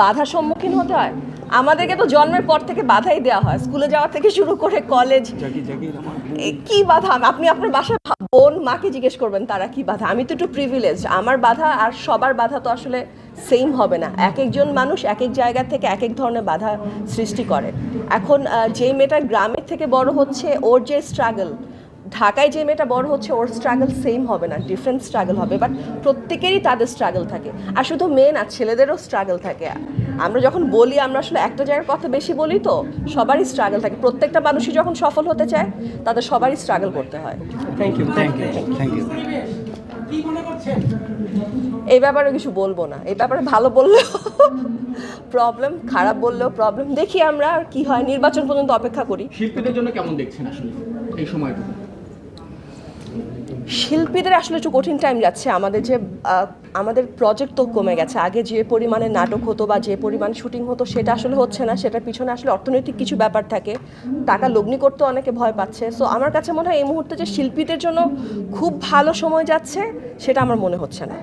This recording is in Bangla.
বাধার সম্মুখীন হতে হয়। আমাদেরকে তো জন্মের পর থেকে বাধাই দেওয়া হয়। স্কুলে যাওয়া থেকে শুরু করে কলেজ। কি বাধা? আপনি আপনার বাসায় বোন মাকে জিজ্ঞেস করবেন তারা কি বাধা? আমি তো একটু প্রিভিলেজ আমার বাধা আর সবার বাধা তো আসলে সেম হবে না। এক একজন মানুষ এক এক জায়গা থেকে এক এক ধরনের বাধা সৃষ্টি করে। এখন যে মেয়েটা গ্রামের থেকে বড় হচ্ছে ওর যে স্ট্রাগল ঢাকায় যে মেয়েটা বড় হচ্ছে ওর স্ট্রাগল সেম হবে না ডিফারেন্ট স্ট্রাগল হবে বাট প্রত্যেকেরই তাদের স্ট্রাগল থাকে। আর শুধু মেয়ে না ছেলেদেরও স্ট্রাগল থাকে। আমরা যখন বলি আমরা আসলে একটা জায়গার কথা বেশি বলি তো সবারই স্ট্রাগল থাকে। প্রত্যেকটা মানুষই যখন সফল হতে চায় তাদের সবারই স্ট্রাগল করতে হয়। Thank you thank you thank you এই ব্যাপারে কিছু বলব না। এই ব্যাপারে ভালো বললেও প্রবলেম খারাপ বললেও প্রবলেম দেখি আমরা আর কি হয়। নির্বাচন পর্যন্ত অপেক্ষা করি। শিল্পীদের জন্য কেমন দেখছেন আসলে এই সময়টুকু? শিল্পীদের আসলে একটু কঠিন টাইম যাচ্ছে। আমাদের যে আমাদের প্রজেক্ট তো কমে গেছে। আগে যে পরিমাণে নাটক হতো বা যে পরিমাণ শুটিং হতো, সেটা আসলে হচ্ছে না। সেটার পিছনে আসলে অর্থনৈতিক কিছু ব্যাপার থাকে। টাকা লগ্নি করতে অনেকে ভয় পাচ্ছে। সো আমার কাছে মনে হয় এই মুহূর্তে যে শিল্পীদের জন্য খুব ভালো সময় যাচ্ছে, সেটা আমার মনে হচ্ছে না।